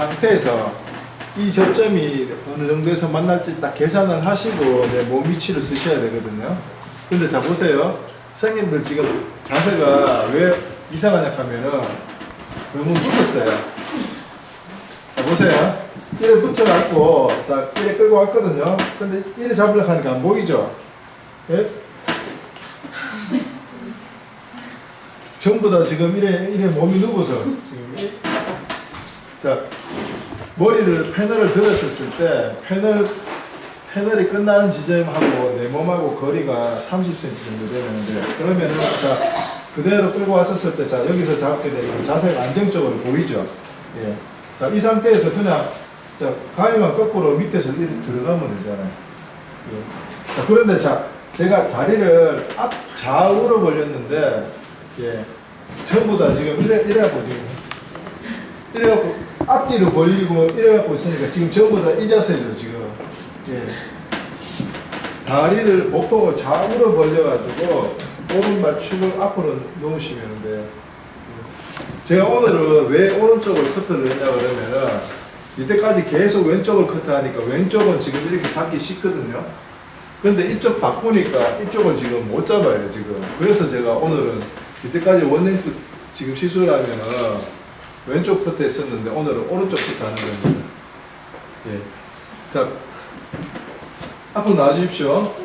상태에서 이 저점이 어느 정도에서 만날지 딱 계산을 하시고 내몸 위치를 쓰셔야 되거든요. 근데 자 보세요. 선생님들 지금 자세가 왜 이상하냐 하면은 너무 붙었어요. 자 보세요. 이래 붙여갖고 자 이래 끌고 왔거든요. 근데 이래 잡으려고 하니까 안 보이죠? 예? 전부 다 지금 이래 이래 몸이 누워서 지금 이- 자 머리를 패널을 들었었을 때 패널 패널이 끝나는 지점하고 내 몸하고 거리가 30cm 정도 되는데 그러면은 자 그대로 끌고 왔었을 때 자 여기서 잡게 되면 자세가 안정적으로 보이죠. 예. 자 이 상태에서 그냥 자 가위만 거꾸로 밑에서 들어가면 되잖아요. 예. 자 그런데 자 제가 다리를 앞 좌우로 벌렸는데 예 전부 다 지금 이래 이래갖고 지금 이래 갖고 앞뒤로 벌리고 이래갖고 있으니까 지금 전부 다 이 자세죠 지금 예 다리를 목통을 좌우로 벌려가지고 오른발 축을 앞으로 놓으시면 돼요. 제가 오늘은 왜 오른쪽을 커트를 했냐 그러면은 이때까지 계속 왼쪽을 커트하니까 왼쪽은 지금 이렇게 잡기 쉽거든요. 근데 이쪽 바꾸니까 이쪽을 지금 못 잡아요 지금. 그래서 제가 오늘은 이때까지 원랭스 지금 시술하면은 왼쪽 커트 했었는데 오늘은 오른쪽 커트 하는 겁니다. 예. 자, 앞으로 나와주십시오.